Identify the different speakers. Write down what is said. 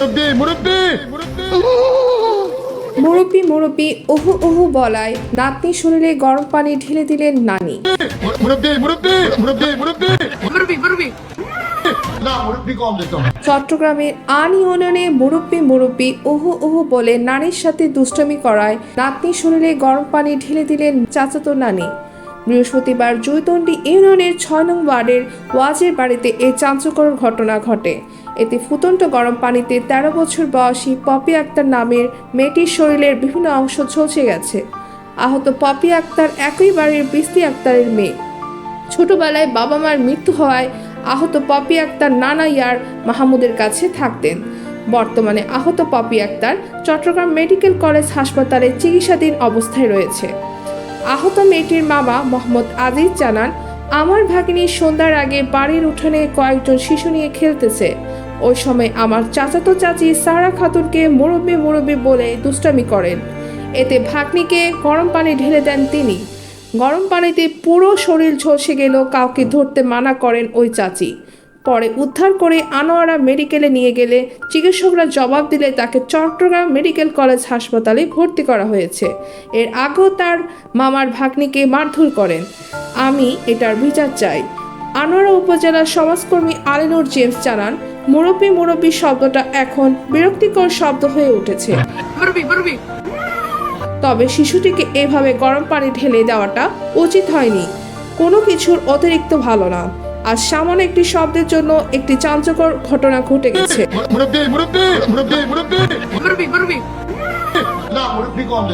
Speaker 1: মুরব্বি মুরব্বি! মুরব্বি
Speaker 2: মুরব্বি মুরব্বি ওহু ওহু বলায়। নাতনি শরীরে গরম পানি ঢেলে দিলেন নানি।
Speaker 1: মুরব্বি মুরব্বি মুরব্বি মুরব্বি!
Speaker 3: মুরব্বি মুরব্বি!
Speaker 1: না মুরব্বি কম দিত
Speaker 2: চট্টগ্রামের আন ইউনিয়নে মুরব্বি মুরব্বি ওহু ওহু বলে নানির সাথে দুষ্টমি করায়। নাতনি শরীরে গরম পানি ঢেলে দিলেন চাচাতো নানি। বৃহস্পতিবার জৈতন্ডি ইউনিয়নের ছয় নং ওয়ার্ডের ওয়াজের বাড়িতে এই চাঞ্চকর ঘটনা ঘটে। এতে ফুটন্ত গরম পানিতে তেরো বছর বয়সী পপি আক্তার নামের মেয়েটির শরীরের বিভিন্ন অংশ ঝলসে গেছে। আহত পপি আক্তার একই বাড়ির বিস্তি আক্তারের মেয়ে। ছোটবেলায় বাবা মার মৃত্যু হওয়ায় আহত পপি আক্তার নানা ইয়ার মাহমুদের কাছে থাকতেন। বর্তমানে আহত পপি আক্তার চট্টগ্রাম মেডিকেল কলেজ হাসপাতালে চিকিৎসাধীন অবস্থায় রয়েছে। আহত মেয়েটির মামা মোহাম্মদ আজিজ জানান, আমার ভাগিনী সন্ধ্যার আগে বাড়ির উঠানে কয়েকজন শিশু নিয়ে খেলতেছে। ওই সময় আমার চাচাতো চাচি সারা খাতুনকে মুরব্বি মুরব্বি বলে দুষ্টামি করেন। এতে ভাগ্নিকে গরম পানি ঢেলে দেন তিনি। গরম পানিতে পুরো শরীর ঝলসে গেল, কাউকে ধরতে মানা করেন ওই চাচি। পরে উদ্ধার করে আনোয়ারা মেডিকেলে নিয়ে গেলে চিকিৎসকরা জবাব দিলে তাকে চট্টগ্রাম মেডিকেল কলেজ হাসপাতালে ভর্তি করা হয়েছে। এর আগেও তার মামার ভাগ্নিকে মারধর করেন। আমি এটার বিচার চাই। আনোয়ারা উপজেলার সমাজকর্মী আলিনুর জেমস জানান মুরব্বী মুরব্বী শব্দটা এখন বিরক্তিকর শব্দ হয়ে উঠেছে। তবে শিশুটিকে এভাবে গরম পানি ঢেলে দেওয়াটা উচিত হয়নি। কোনো কিছুর অতিরিক্ত ভালো না। আর সামান্য একটি শব্দের জন্য একটি চাঞ্চকর ঘটনা ঘটে গেছে।
Speaker 1: মুরব্বি মুরব্বি মুরব্বি মুরব্বি।
Speaker 3: মুরব্বি মুরব্বি।
Speaker 1: না মুরব্বি কম